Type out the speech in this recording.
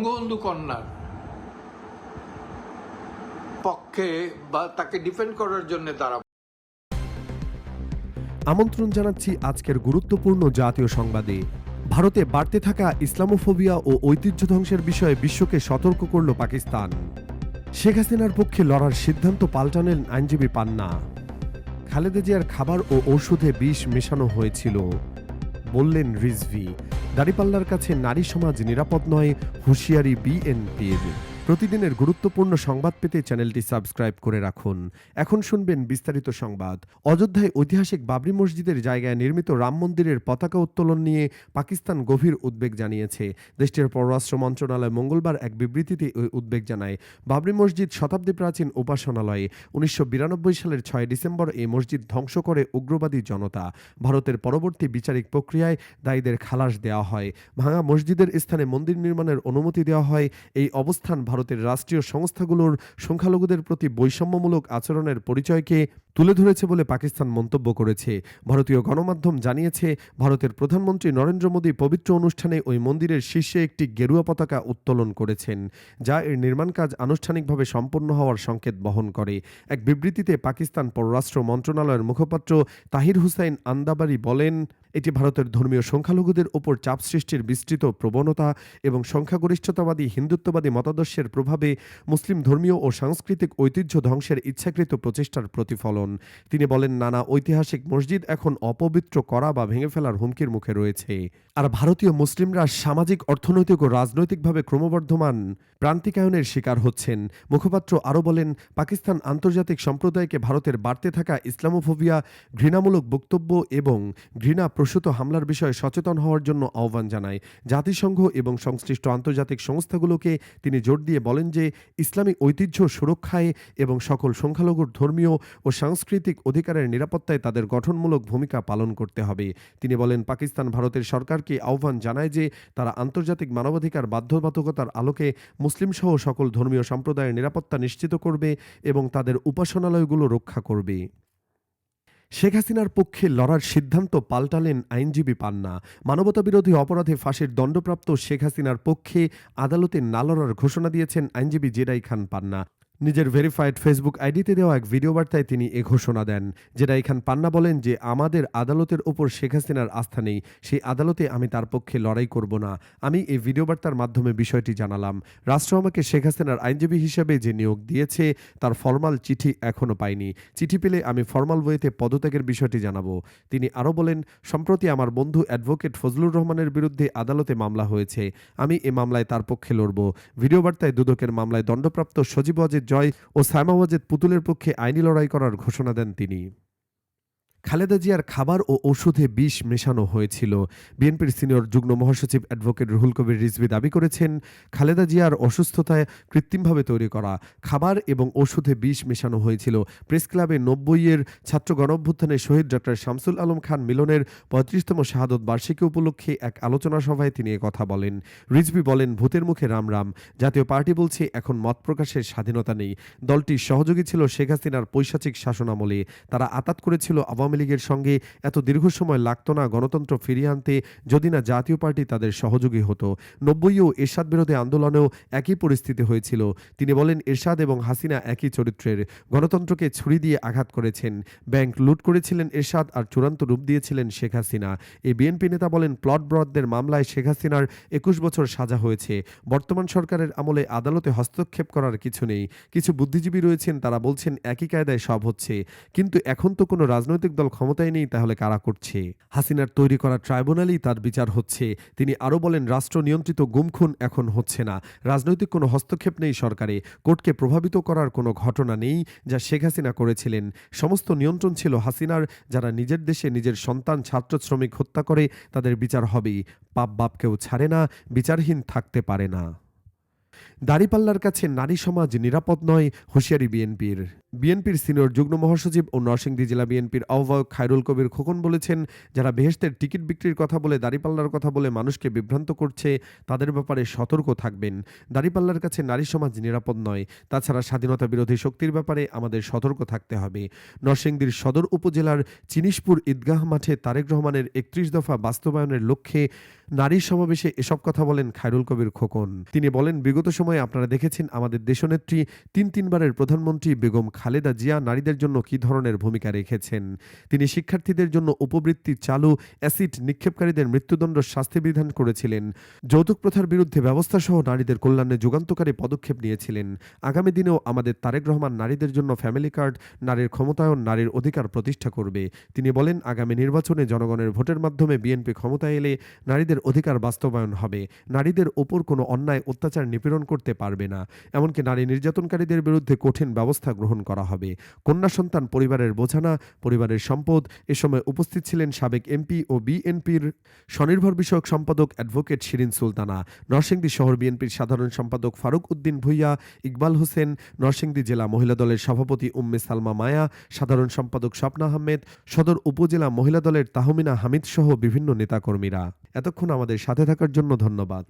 বঙ্গবন্ধু কন্যার পক্ষে বা তাকে ডিফেন্ড করার জন্য তারা আমন্ত্রণ জানাচ্ছি আজকের গুরুত্বপূর্ণ জাতীয় সংবাদে। ভারতে বাড়তে থাকা ইসলামোফোবিয়া ও ঐতিহ্য ধ্বংসের বিষয়ে বিশ্বকে সতর্ক করল পাকিস্তান। শেখ হাসিনার পক্ষে লড়ার সিদ্ধান্ত পাল্টালেন আইনজীবী পান্না। খালেদা জিয়ার খাবার ও ঔষধে বিষ মেশানো হয়েছিল, বললেন রিজভি। দাড়িপাল্লার কাছে নারী সমাজ নিরাপদ নয় হুঁশিয়ারি বিএনপির। প্রতিদিনের গুরুত্বপূর্ণ সংবাদ পেতে চ্যানেলটি সাবস্ক্রাইব করে রাখুন। এখন শুনবেন বিস্তারিত সংবাদ। অযোধ্যায় ঐতিহাসিক বাবরি মসজিদের জায়গায় নির্মিত রাম মন্দিরের পতাকা উত্তোলন নিয়ে পাকিস্তান গভীর উদ্বেগ জানিয়েছে। দেশটির পররাষ্ট্র মন্ত্রণালয় মঙ্গলবার এক বিবৃতিতে ওই উদ্বেগ জানায়। বাবরি মসজিদ শতাব্দী প্রাচীন উপাসনালয়। উনিশশো সালের ছয় ডিসেম্বর এই মসজিদ ধ্বংস করে উগ্রবাদী জনতা। ভারতের পরবর্তী বিচারিক প্রক্রিয়ায় দায়ীদের খালাস দেওয়া হয়। ভাঙা মসজিদের স্থানে মন্দির নির্মাণের অনুমতি দেওয়া হয়। এই অবস্থান ভারতের রাষ্ট্রীয় সংস্থাগুলোর সংখ্যালঘুদের প্রতি বৈষম্যমূলক আচরণের পরিচয়কে তুলে ধরেছে বলে পাকিস্তান মন্তব্য করেছে। ভারতীয় গণমাধ্যম জানিয়েছে, ভারতের প্রধানমন্ত্রী নরেন্দ্র মোদী পবিত্র অনুষ্ঠানে ওই মন্দিরের শীর্ষে একটি গেরুয়া পতাকা উত্তোলন করেছেন, যা এর নির্মাণ কাজ আনুষ্ঠানিকভাবে সম্পন্ন হওয়ার সংকেত বহন করে। এক বিবৃতিতে পাকিস্তান পররাষ্ট্র মন্ত্রণালয়ের মুখপাত্র তাহির হুসাইন আন্দাবারি বলেন, এটি ভারতের ধর্মীয় সংখ্যালঘুদের ওপর চাপ সৃষ্টির বিস্তৃত প্রবণতা এবং সংখ্যাগরিষ্ঠতাবাদী হিন্দুত্ববাদী মতাদর্শের প্রভাবে মুসলিম ধর্মীয় ও সাংস্কৃতিক ঐতিহ্য ধ্বংসের ইচ্ছাকৃত প্রচেষ্টার প্রতিফলন। তিনি বলেন, নানা ঐতিহাসিক মসজিদ এখন অপবিত্র করা বা ভেঙে ফেলার হুমকির মুখে রয়েছে। আর ভারতীয় মুসলিমরা সামাজিক, অর্থনৈতিক ও রাজনৈতিকভাবে ক্রমবর্ধমান প্রান্তিকায়নের শিকার হচ্ছেন। মুখপাত্র আরও বলেন, পাকিস্তান আন্তর্জাতিক সম্প্রদায়কে ভারতের বাড়তে থাকা ইসলামোফোবিয়া, ঘৃণামূলক বক্তব্য এবং ঘৃণা প্রসূত হামলার বিষয়ে সচেতন হওয়ার জন্য আহ্বান জানায়। জাতিসংঘ এবং সংশ্লিষ্ট আন্তর্জাতিক সংস্থাগুলোকে তিনি জোর দিয়ে বলেন যে ইসলামিক ঐতিহ্য সুরক্ষায় এবং সকল সংখ্যালঘুর ধর্মীয় ও সাংস্কৃতিক অধিকারের নিরাপত্তায় তাদের গঠনমূলক ভূমিকা পালন করতে হবে। তিনি বলেন, পাকিস্তান ভারতের সরকারকে আহ্বান জানায় যে তারা আন্তর্জাতিক মানবাধিকার বাধ্যবাধকতার আলোকে মুসলিম সহ সকল ধর্মীয় সম্প্রদায়ের নিরাপত্তা নিশ্চিত করবে এবং তাদের উপাসনালয়গুলো রক্ষা করবে। শেখ হাসিনার পক্ষে লড়ার সিদ্ধান্ত পাল্টালেন আইনজীবী পান্না। মানবতাবিরোধী অপরাধে ফাঁসির দণ্ডপ্রাপ্ত শেখ হাসিনার পক্ষে আদালতে না লড়ার ঘোষণা দিয়েছেন আইনজীবী জেরাই খান পান্না। নিজের ভেরিফাইড ফেসবুক আইডিতে দেওয়া এক ভিডিও বার্তায় তিনি এ ঘোষণা দেন, যেটা এখান পান্না বলেন যে, আমাদের আদালতের ওপর শেখ হাসিনার আস্থা নেই। সেই আদালতে আমি তার পক্ষে লড়াই করব না। আমি এই ভিডিও বার্তার মাধ্যমে বিষয়টি জানালাম। রাষ্ট্র আমাকে শেখ হাসিনার আইনজীবী হিসেবে যে নিয়োগ দিয়েছে, তার ফরমাল চিঠি এখনও পাইনি। চিঠি পেলে আমি ফরমাল ওয়েতে পদত্যাগের বিষয়টি জানাব। তিনি আরও বলেন, সম্প্রতি আমার বন্ধু অ্যাডভোকেট ফজলুর রহমানের বিরুদ্ধে আদালতে মামলা হয়েছে। আমি এ মামলায় তার পক্ষে লড়ব। ভিডিও বার্তায় দুদকের মামলায় দণ্ডপ্রাপ্ত সজীব ওয়াজেদ জয় ও সায়মাওয়াজেদ পুতুলের পক্ষে আইনি লড়াই করার ঘোষণা দেন তিনি। খালেদা জিয়ার খাবার ও ওষুধে বিষ মেশানো হয়েছিল। বিএনপির সিনিয়র যুগ্ম মহাসচিব অ্যাডভোকেট রুহুল কবির রিজভি দাবি করেছেন, খালেদা জিয়ার অসুস্থতায় কৃত্রিমভাবে তৈরি করা খাবার এবং ওষুধে বিষ মেশানো হয়েছিল। প্রেস ক্লাবে নব্বইয়ের ছাত্র গণঅভ্যুত্থানে শহীদ ডক্টর শামসুল আলম খান মিলনের পঁয়ত্রিশতম শাহাদত বার্ষিকী উপলক্ষে এক আলোচনা সভায় তিনি কথা বলেন। রিজভি বলেন, ভূতের মুখে রাম রাম। জাতীয় পার্টি বলছে, এখন মত প্রকাশের স্বাধীনতা নেই। দলটির সহযোগী ছিল শেখ হাসিনার পৈশাচিক শাসনামলে। তারা আতাত করেছিল আওয়ামী লীগের সঙ্গে এত দীর্ঘ সময় লাগত না, গণতন্ত্র ফিরিয়ে আনতে। যদি না জাতীয় পার্টি তাদের সহযোগী হতো। নব্বই ও এরশাদ বিরোধী আন্দোলনেও একই পরিস্থিতি হয়েছিল। তিনি বলেন, এরশাদ এবং হাসিনা একই চরিত্রের, গণতন্ত্রকে ছুরি দিয়ে আঘাত করেছেন। ব্যাংক লুট করেছিলেন এরশাদ আর চূড়ান্ত রূপ দিয়েছিলেন শেখ হাসিনা। এই বিএনপি নেতা বলেন, প্লট ব্রদদের মামলায় শেখ হাসিনার একুশ বছর সাজা হয়েছে। বর্তমান সরকারের আমলে আদালতে হস্তক্ষেপ করার কিছু নেই। কিছু বুদ্ধিজীবী রয়েছেন, তারা বলছেন, একই কায়দায় সব হচ্ছে। কিন্তু এখন তো কোনো রাজনৈতিক দল ক্ষমতায় নেই, তাহলে কারা করছে? হাসিনার তৈরি করা ট্রাইব্যুনালই তার বিচার হচ্ছে। তিনি আরও বলেন, রাষ্ট্র নিয়ন্ত্রিত গুমখুন এখন হচ্ছে না। রাজনৈতিক কোনো হস্তক্ষেপ নেই সরকারে। কোর্টকে প্রভাবিত করার কোনো ঘটনা নেই যা শেখ হাসিনা করেছিলেন। সমস্ত নিয়ন্ত্রণ ছিল হাসিনার। যারা নিজের দেশে নিজের সন্তান ছাত্র শ্রমিক হত্যা করে, তাদের বিচার হবেই। পাপ বাপ কেউ ছাড়ে না, বিচারহীন থাকতে পারে না। দাড়িপাল্লার কাছে নারী সমাজ নিরাপদ নয়, হুঁশিয়ারি বিএনপির। বিএনপির সিনিয়র যুগ্ম মহাসচিব ও নরসিংদী জেলা বিএনপির আহ্বায়ক খায়রুল কবির খোকন বলেছেন, যারা বেহেস্তের টিকিট বিক্রির কথা বলে, দাড়িপাল্লার কথা বলে মানুষকে বিভ্রান্ত করছে, তাদের ব্যাপারে সতর্ক থাকবেন। দাড়িপাল্লার কাছে নারী সমাজ নিরাপদ নয়, তাছাড়া স্বাধীনতা বিরোধী শক্তির ব্যাপারে আমাদের সতর্ক থাকতে হবে। নরসিংদীর সদর উপজেলার চিনিশপুর ঈদগাহ মাঠে তারেক রহমানের একত্রিশ দফা বাস্তবায়নের লক্ষ্যে নারীর সমাবেশে এসব কথা বলেন খায়রুল কবির খোকন। তিনি বলেন, বিগত সময়ে আপনারা দেখেছেন আমাদের দেশনেত্রী তিন তিনবারের প্রধানমন্ত্রী বেগম খালেদা জিয়া নারীদের জন্য কী ধরনের ভূমিকা রেখেছেন? তিনি শিক্ষার্থীদের জন্য উপবৃত্তি চালু, অ্যাসিড নিক্ষেপকারীদের মৃত্যুদণ্ড শাস্তি বিধান করেছিলেন, যৌতুক প্রথার বিরুদ্ধে ব্যবস্থা সহ নারীদের কল্যাণে যুগান্তকারী পদক্ষেপ নিয়েছিলেন। আগামী দিনেও আমাদের তারেক রহমান নারীদের জন্য ফ্যামিলি কার্ড, নারীর ক্ষমতায়ন, নারীর অধিকার প্রতিষ্ঠা করবে। তিনি বলেন, আগামী নির্বাচনে জনগণের ভোটের মাধ্যমে বিএনপি ক্ষমতায় এলে নারীদের অধিকার বাস্তবায়ন হবে। নারীদের ওপর কোনো অন্যায়, অত্যাচার, নিপীড়ন করতে পারবে না। এমনকি নারী নির্যাতনকারীদের বিরুদ্ধে কঠিন ব্যবস্থা গ্রহণ করা হবে। কন্যা সন্তান পরিবারের বোঝানা পরিবারের সম্পদ। এ সময় উপস্থিত ছিলেন সাবেক এমপি ও বিএনপির স্বনির্ভর বিষয়ক সম্পাদক অ্যাডভোকেট শিরিন সুলতানা, নরসিংদী শহর বিএনপির সাধারণ সম্পাদক ফারুক উদ্দিন ভুইয়া, ইকবাল হোসেন, নরসিংদী জেলা মহিলা দলের সভাপতি উম্মে সালমা মায়া, সাধারণ সম্পাদক স্বপ্না আহমেদ, সদর উপজেলা মহিলা দলের তাহমিনা হামিদ সহ বিভিন্ন নেতাকর্মীরা। এতক্ষণ আমাদের সাথে থাকার জন্য ধন্যবাদ।